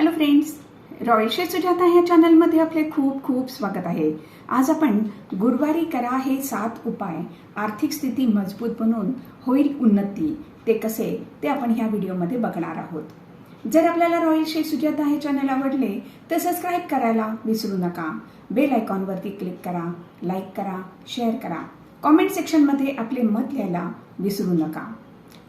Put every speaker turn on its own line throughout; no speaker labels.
Hello friends royal शे सुजाता ह्या चॅनलमध्ये आपले खूप खूप स्वागत आहे. आज आपण गुरुवारी करा हे सात उपाय आर्थिक स्थिती मजबूत बनवून होईल उन्नती ते कसे ते आपण ह्या व्हिडिओमध्ये बघणार आहोत. जर आपल्याला रॉयल शे सुजाता हे चॅनल आवडले तर सबस्क्राईब करायला विसरू नका. बेल आयकॉनवरती क्लिक करा लाईक करा शेअर करा. कॉमेंट सेक्शनमध्ये आपले मत लिहायला विसरू नका.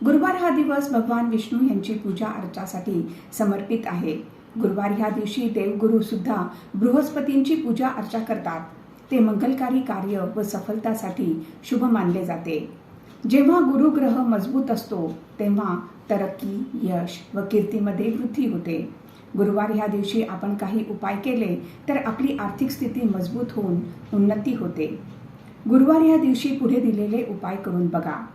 गुरुवार हा दिवस भगवान विष्णू यांची पूजा अर्चासाठी समर्पित आहे. गुरुवार ह्या दिवशी देवगुरु सुद्धा बृहस्पतींची पूजा अर्चा करतात. ते मंगलकारी कार्य व सफलतासाठी शुभ मानले जाते. जेव्हा गुरुग्रह मजबूत असतो तेव्हा तरक्की यश व कीर्तीमध्ये वृद्धी होते. गुरुवार ह्या दिवशी आपण काही उपाय केले तर आपली आर्थिक स्थिती मजबूत होऊन उन्नती होते. गुरुवार ह्या दिवशी पुढे दिलेले उपाय करून बघा.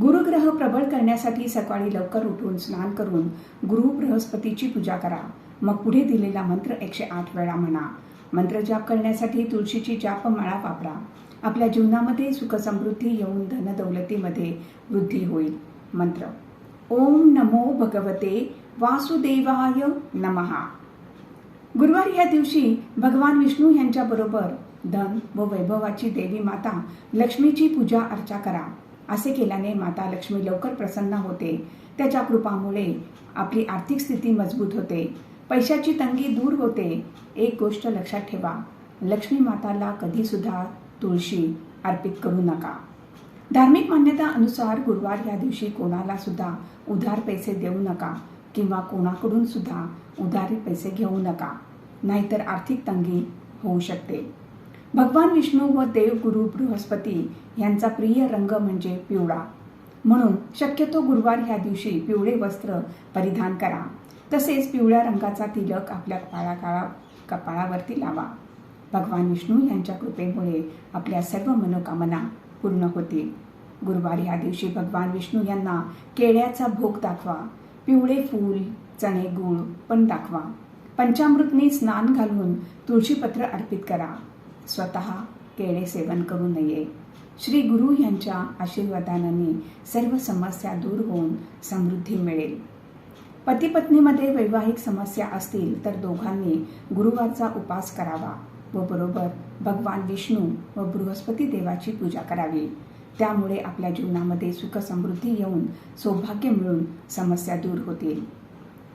गुरुग्रह प्रबळ करण्यासाठी सकाळी लवकर उठून स्नान करून गुरु बृहस्पतीची पूजा करा. मग पुढे दिलेला मंत्र एकशे आठ वेळा म्हणा. मंत्र जाप करण्यासाठी तुळशीची जाप माळा वापरा. आपल्या जीवनामध्ये सुखसमृद्धी येऊन धनदौलतीमध्ये वृद्धी होईल. मंत्र. ओम नमो भगवते वासुदेवाय नमहा गुरुवार या दिवशी भगवान विष्णू यांच्याबरोबर धन व वैभवाची देवी माता लक्ष्मीची पूजा अर्चा करा. असे केल्याने माता लक्ष्मी लवकर प्रसन्न होते. त्याच्या कृपामुळे आपली आर्थिक स्थिती मजबूत होते. पैशाची तंगी दूर होते. एक गोष्ट लक्षात ठेवा. लक्ष्मी माताला कधीसुद्धा तुळशी अर्पित करू नका. धार्मिक मान्यता अनुसार गुरुवार या दिवशी कोणाला सुद्धा उधार पैसे देऊ नका किंवा कोणाकडून सुद्धा उधारी पैसे घेऊ नका. नाहीतर आर्थिक तंगी होऊ शकते. भगवान विष्णू व देवगुरु बृहस्पती यांचा प्रिय रंग म्हणजे पिवळा. म्हणून शक्यतो गुरुवार ह्या दिवशी पिवळे वस्त्र परिधान करा. तसेच पिवळ्या रंगाचा तिलक आपल्या कपाळा काळा कपाळावरती लावा. भगवान विष्णू यांच्या कृपेमुळे आपल्या सर्व मनोकामना पूर्ण होतील. गुरुवार या दिवशी भगवान विष्णू यांना केळ्याचा भोग दाखवा. पिवळे फूल चणे गूळ पण दाखवा. पंचामृतने स्नान घालून तुळशीपत्र अर्पित करा. स्वतः केळे सेवन करू नये. श्री गुरु यांच्या आशीर्वादाने सर्व समस्या दूर होऊन समृद्धी मिळेल. पती पत्नीमध्ये वैवाहिक समस्या असतील तर दोघांनी गुरुवारचा उपास करावा व बरोबर भगवान विष्णू व बृहस्पती देवाची पूजा करावी. त्यामुळे आपल्या जीवनामध्ये सुख समृद्धी येऊन सौभाग्य मिळून समस्या दूर होतील.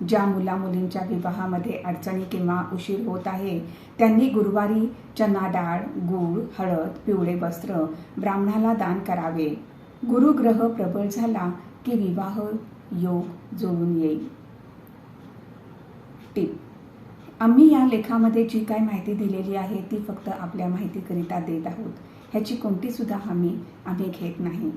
ज्या मुला मुलींच्या विवाहामध्ये अडचणी किंवा उशीर होत आहे त्यांनी गुरुवारी चना डाळ गूळ हळद पिवळे वस्त्र ब्राह्मणाला दान करावे. गुरुग्रह प्रबळ झाला की विवाह योग जुळून येईल. टीप आम्ही या लेखामध्ये जी काय माहिती दिलेली आहे ती फक्त आपल्या माहितीकरिता देत आहोत. ह्याची कोणतीसुद्धा हमी आम्ही घेत नाही.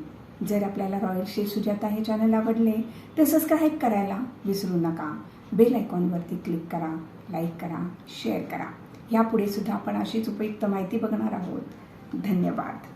जर आपल्याला रॉयल शेफ सुजाता हे चॅनल आवडले तर सबस्क्राईब करायला विसरू नका. बेल आयकॉनवरती क्लिक करा लाईक करा शेअर करा. यापुढे सुद्धा आपण अशीच उपयुक्त माहिती बघणार आहोत. धन्यवाद.